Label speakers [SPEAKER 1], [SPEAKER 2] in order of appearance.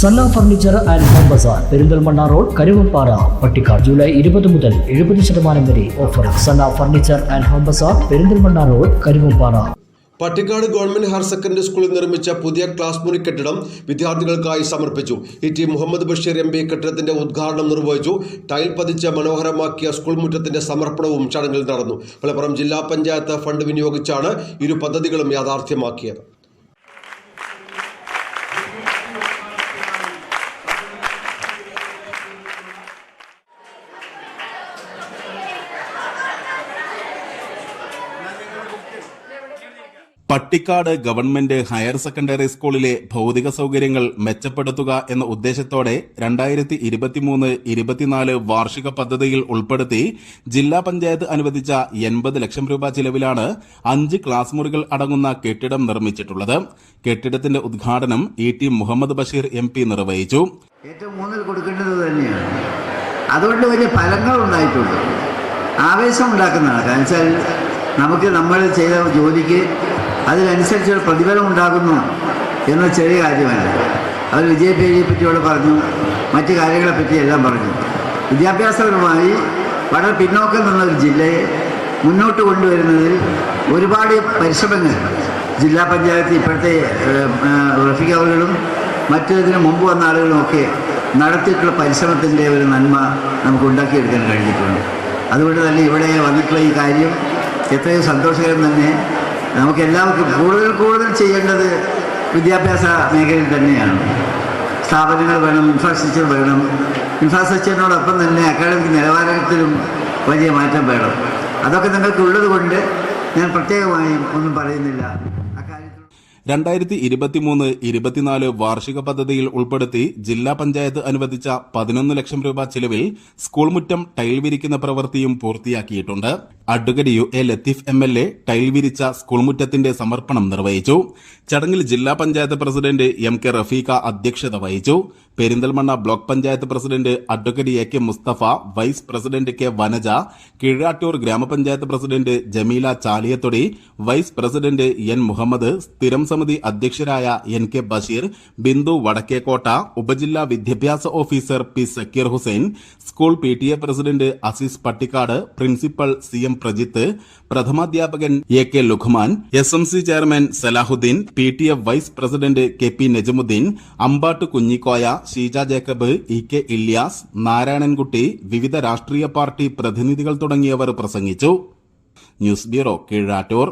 [SPEAKER 1] Sanna furniture and home bazaar Perinthalmanna road Karuvappara Pattikkad July ഇരുപത് മുതൽ എഴുപത് ശതമാനം വരെ offer Sanna furniture and home bazaar Perinthalmanna road Karuvappara
[SPEAKER 2] Pattikkad government higher secondary സ്കൂളിൽ നിർമ്മിച്ച പുതിയ ക്ലാസ് മുറി കെട്ടിടം വിദ്യാർത്ഥികൾക്കായി സമർപ്പിച്ചു. E T Muhammad Basheer M P കെട്ടിടത്തിന്റെ ഉദ്ഘാടനം നിർവഹിച്ചു. ടൈൽ പതിച്ച് മനോഹരമാക്കിയ സ്കൂൾ മുറ്റത്തിന്റെ സമർപ്പണവും ചടങ്ങിൽ നടന്നു. മലപ്പുറം ജില്ലാ പഞ്ചായത്ത് ഫണ്ട് വിനിയോഗിച്ചാണ് ഇരു പദ്ധതികളും യാഥാർത്ഥ്യമാക്കിയത്.
[SPEAKER 3] പട്ടിക്കാട് ഗവൺമെന്റ് ഹയർ സെക്കൻഡറി സ്കൂളിലെ ഭൗതിക സൗകര്യങ്ങൾ മെച്ചപ്പെടുത്തുക എന്ന ഉദ്ദേശത്തോടെ രണ്ടായിരത്തി ഇരുപത്തിമൂന്ന് ഇരുപത്തിനാല് വാർഷിക പദ്ധതിയിൽ ഉൾപ്പെടുത്തി ജില്ലാ പഞ്ചായത്ത് അനുവദിച്ച എൺപത് ലക്ഷം രൂപ ചിലവിലാണ് അഞ്ച് ക്ലാസ് മുറികൾ അടങ്ങുന്ന കെട്ടിടം നിർമ്മിച്ചിട്ടുള്ളത്. കെട്ടിടത്തിന്റെ ഉദ്ഘാടനം E T Muhammad Basheer M P നിർവഹിച്ചു.
[SPEAKER 4] അതുകൊണ്ട് വലിയ ഫലങ്ങൾ ഉണ്ടായിട്ടുണ്ട്. ആവേശം ഉണ്ടാക്കുന്നതാണ്. കാരണം നമുക്ക് നമ്മൾ ചെയ്ത ജോലിക്ക് അതിനനുസരിച്ചുള്ള പ്രതിഫലം ഉണ്ടാകുന്നു എന്ന ചെറിയ കാര്യമല്ല അവർ വിജയപേരിയെ പറ്റിയോട് പറഞ്ഞു മറ്റു കാര്യങ്ങളെപ്പറ്റി എല്ലാം പറഞ്ഞു. വിദ്യാഭ്യാസപരമായി വളരെ പിന്നോക്കം നിന്ന ഒരു ജില്ലയെ മുന്നോട്ട് കൊണ്ടുവരുന്നതിൽ ഒരുപാട് പരിശ്രമങ്ങൾ ജില്ലാ പഞ്ചായത്ത് ഇപ്പോഴത്തെ റഫീഖ് മറ്റു മറ്റേതിന് മുമ്പ് വന്ന ആളുകളുമൊക്കെ നടത്തിയിട്ടുള്ള പരിശ്രമത്തിന്റെ ഒരു നന്മ നമുക്ക് ഉണ്ടാക്കിയെടുക്കാൻ കഴിഞ്ഞിട്ടുണ്ട്. അതുകൊണ്ട് തന്നെ ഇവിടെ വന്നിട്ടുള്ള ഈ കാര്യം എത്രയും സന്തോഷകരം തന്നെ നമുക്ക് എല്ലാവർക്കും കൂടുതൽ കൂടുതൽ ചെയ്യേണ്ടത് വിദ്യാഭ്യാസ മേഖലയിൽ തന്നെയാണ്. സ്ഥാപനങ്ങൾ വേണം ഇൻഫ്രാസ്ട്രക്ചർ വേണം. ഇൻഫ്രാസ്ട്രക്ചറിനോടൊപ്പം തന്നെ അക്കാഡമിക് നിലവാരത്തിലും വലിയ മാറ്റം വേണം. അതൊക്കെ നിങ്ങൾക്ക് ഉള്ളത് കൊണ്ട് ഞാൻ പ്രത്യേകമായും ഒന്നും പറയുന്നില്ല.
[SPEAKER 3] രണ്ടായിരത്തി ഇരുപത്തിമൂന്ന് ഇരുപത്തിനാല് വാർഷിക പദ്ധതിയിൽ ഉൾപ്പെടുത്തി ജില്ലാ പഞ്ചായത്ത് അനുവദിച്ച പതിനൊന്ന് ലക്ഷം രൂപ ചിലവിൽ സ്കൂൾ മുറ്റം ടൈൽ വിരിക്കുന്ന പ്രവൃത്തിയും പൂർത്തിയാക്കിയിട്ടുണ്ട്. Advocate U A Latheef M L A tile വിരിച്ച സ്കൂൾ മുറ്റത്തിന്റെ സമർപ്പണം നിർവഹിച്ചു. ചടങ്ങിൽ ജില്ലാ panchayat president M K Rafeeqa അധ്യക്ഷത വഹിച്ചു. Perinthalmanna block panchayat president advocate A K Musthafa vice president K Vanaja Keezhattoor ഗ്രാമപഞ്ചായത്ത് president Jameela Chaliyathodi vice president N Muhammad സ്ഥിരം സമിതി അധ്യക്ഷരായ എൻ കെ ബഷീർ ബിന്ദു വടക്കേക്കോട്ട ഉപജില്ലാ വിദ്യാഭ്യാസ officer P Sakkeer Hussain school P T A president Azeez Pattikkad principal C M Prajith പ്രഥമാധ്യാപകൻ A K Lukman S M C chairman Salahuddin P T A vice president K P Najmudheen Ambatt Kunhikoya Sheeja Jacob E K Ilyas Narayanankutty വിവിധ രാഷ്ട്രീയ party പ്രതിനിധികൾ തുടങ്ങിയവർ പ്രസംഗിച്ചു. News bureau Keezhattoor.